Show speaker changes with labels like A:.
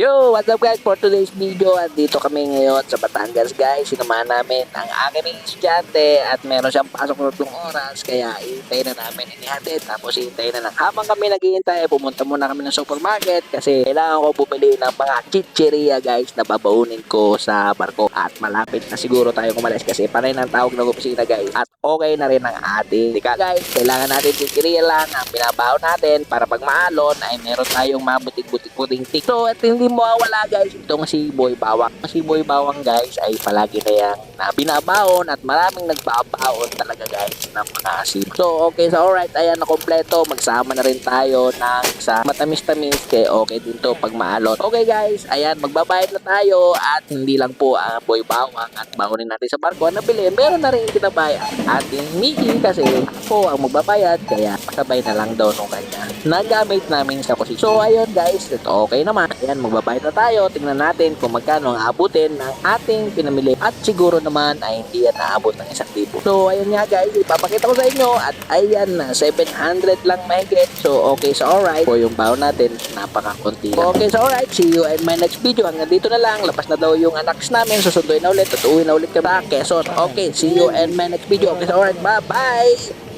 A: Yo, what's up guys? For today's video, at dito kami ngayon sa Batangas guys. Sinamahan namin ang aking estudyante at meron siyang pasok na tatlong oras. Kaya hintay na namin inihatid. Tapos hintay na lang. Habang kami naghihintay, pumunta muna kami ng supermarket kasi kailangan ko bumili ng mga chicheria guys na babaunin ko sa barko. At malapit na siguro tayo kumalis kasi panay ng tawag ng opisina guys. At okay na rin ang ating tika guys. Kailangan natin chicheria lang ang binabaw natin para pag maalon ay meron tayong mabutik-butik-buting tik. So, at hindi mawawala guys itong si Boy Bawang. Si Boy Bawang guys ay palagi na yan na binabaon at maraming nagbabaon talaga guys ng mga asin. So, okay. So, alright. Ayan na kompleto. Magsama na rin tayo ng sa matamis-tamis kaya okay din to pag maalon. Okay guys. Ayan, magbabayad na tayo at hindi lang po ang Boy Bawang at baonin natin sa barko. Ang nabili, meron na rin kinabayad. Ating Mickey kasi ako ang magbabayad kaya pasabay na lang daw nung kanya. Nagamit namin sa kusi. So, ayun guys. Ito okay naman. Ayan, magbabayad na tayo. Tingnan natin kung magkano ang abutin ng ating pinamili. At siguro naman ay hindi yan naabot ng isang libo. So, ayun nga guys. Ipapakita ko sa inyo. At ayan na, 700 lang mahigit. So, okay. So, alright. Po yung baon natin, napaka-konti lang. Okay, so alright. See you in my next video. Hanggang dito na lang. Labas na daw yung anak namin. Susunduin na ulit. At uwi na ulit kami sa Quezon. Okay, see you in my next video. Okay, so alright. Bye-bye!